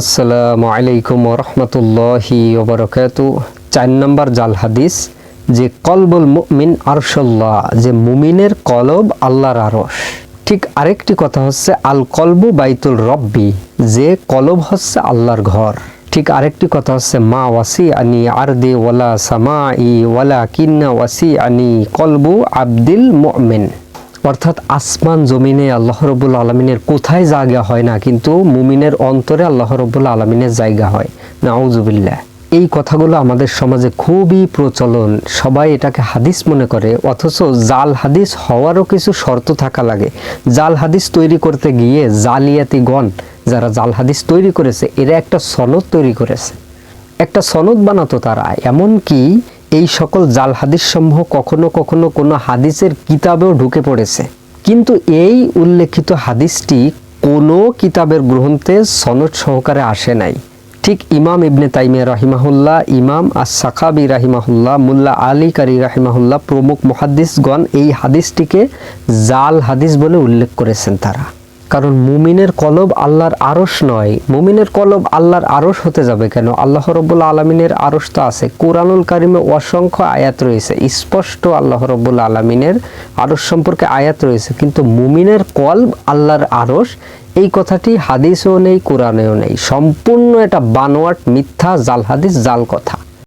আসসালামু আলাইকুম রহমতুল্লাহি ওবরকাত চার নম্বর জাল হাদিস, যে কলবুল মুমিন আরশাল্লাহ, যে মুমিনের কলব আল্লাহর আরশ। ঠিক আরেকটি কথা হচ্ছে, আল কলবু বাইতুল রব্বি, যে কলব হচ্ছে আল্লাহর ঘর। ঠিক আরেকটি কথা হচ্ছে, মা ওয়াসি আনি আরদে ওয়ালা সামা ই ওয়ালা কিন্না ওয়াসি আনি কলবু আব্দিল মুমিন। অর্থাৎ আসমান জমিনে আল্লাহ রব্বুল আলমিনের কোথায় জায়গা হয় না, কিন্তু মুমিনের অন্তরে আল্লাহ রব্বুল আলমিনের জায়গা হয়। নাউজুবিল্লাহ। এই কথাগুলো আমাদের সমাজে খুবই প্রচলন। সবাই এটাকে হাদিস মনে করে, অথচ জাল হাদিস হওয়ারও কিছু শর্ত থাকা লাগে। জাল হাদিস তৈরি করতে গিয়ে জালিয়াতিগণ, যারা জাল হাদিস তৈরি করেছে, এরা একটা সনদ তৈরি করেছে। একটা সনদ বানাতো তারা। এমনকি এই সকল জাল হাদিস সমূহ কখনো কখনো কোনো হাদিসের কিতাবেও ঢুকে পড়েছে। কিন্তু এই উল্লেখিত হাদিসটি কোনো কিতাবের গ্রন্থে সনদ সহকারে আসে নাই। ঠিক ইমাম ইবনে তাইমিয়া রাহিমাহুল্লাহ, ইমাম আস সাকাবি রাহিমাহুল্লাহ, মুল্লা আলী কারি রাহিমাহুল্লাহ প্রমুখ মহাদ্দিসগণ এই হাদিসটিকে জাল হাদিস বলে উল্লেখ করেছেন তারা। কারণ মুমিনের কলব আল্লাহর আরশ নয়। মুমিনের কলব আল্লাহর আরশ হতে যাবে কেন? আল্লাহ রব্বুল্লা আলমিনের আরশ তো আছে। কোরআনুল কারিমে অসংখ্য আয়াত রয়েছে। স্পষ্ট আল্লাহ রব্বুল্লা আলমিনের আরশ সম্পর্কে আয়াত রয়েছে। কিন্তু মুমিনের কলব আল্লাহর আরশ, এই কথাটি হাদিসেও নেই, কোরআনেও নেই। সম্পূর্ণ এটা বানোয়াট মিথ্যা জাল হাদিস জাল কথা।